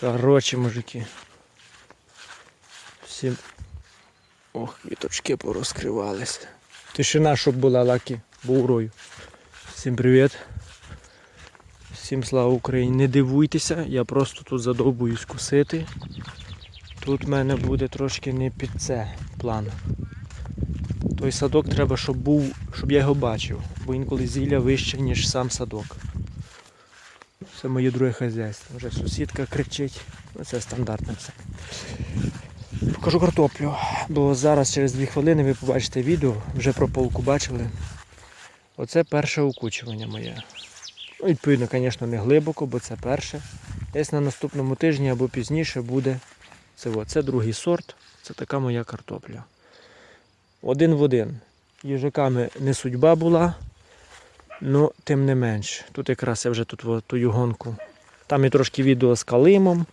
Коротше, мужики. Всім. Ох, квіточки порозкривалися. Тишина, щоб була лаки, був рою. Всім привіт. Всім слава Україні. Не дивуйтеся, я просто тут задовбуюсь кусити. Тут в мене буде трошки не під це план. Той садок треба, щоб був, щоб я його бачив, бо інколи зілля вище, ніж сам садок. Це моє друге хазяйство. Вже сусідка кричить. Ну, Це стандартне все. Покажу картоплю, бо зараз через 2 хвилини ви побачите відео, вже про полку бачили. Оце перше окучування моє. Ну, відповідно, звісно, не глибоко, бо це перше. Десь на наступному тижні або пізніше буде це, це другий сорт, це така моя картопля. Один в один. Їжаками не судьба була, Ну, тим не менш. Тут якраз я вже тут тую гонку. Там і трошки відео з калимом.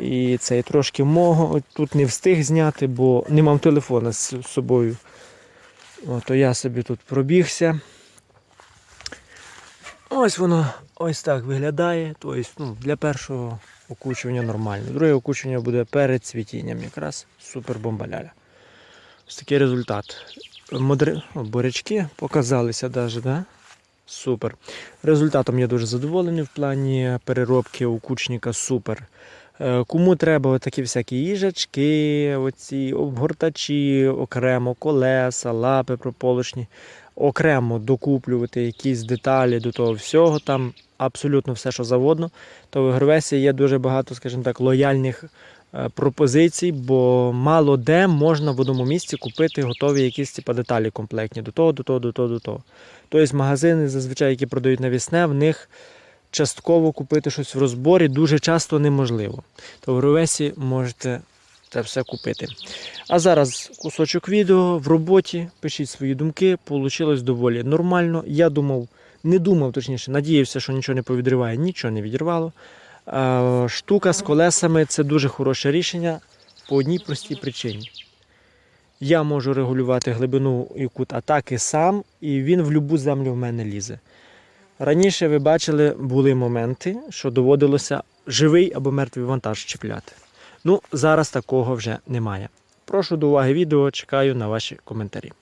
І це і трошки мого. Тут не встиг зняти, бо не мав телефона з собою. То я собі тут пробігся. Ось воно ось так виглядає. Тобто, ну, для першого окучування нормально. Друге окучування буде перед цвітінням якраз супер бомбаляля. Ось такий результат. Модри... О, бурячки показалися навіть, да? Супер. Результатом я дуже задоволений в плані переробки у кучника супер. Е, Кому треба такі всякі їжачки, оці обгортачі, окремо колеса, лапи прополочні, окремо докуплювати якісь деталі до того всього, там абсолютно все, що заводно, то в Ігровесі є дуже багато, скажімо так, лояльних пропозицій, бо мало де можна в одному місці купити готові якісь типу, деталі комплектні до того, до того, до того, до того. Тобто магазини, зазвичай, які продають навісне, в них частково купити щось в розборі дуже часто неможливо. То в Ровесі можете це все купити. А зараз кусочок відео в роботі. Пишіть свої думки. Получилось доволі нормально. Я думав, не думав, точніше, надіявся, що нічого не повідриває, нічого не відірвало. Е, Штука з колесами це дуже хороше рішення по одній простій причині. Я можу регулювати глибину і кут атаки сам, і він в будь-яку землю в мене лізе. Раніше ви бачили, були моменти, що доводилося живий або мертвий вантаж чіпляти. Ну, зараз такого вже немає. Прошу до уваги відео, чекаю на ваші коментарі.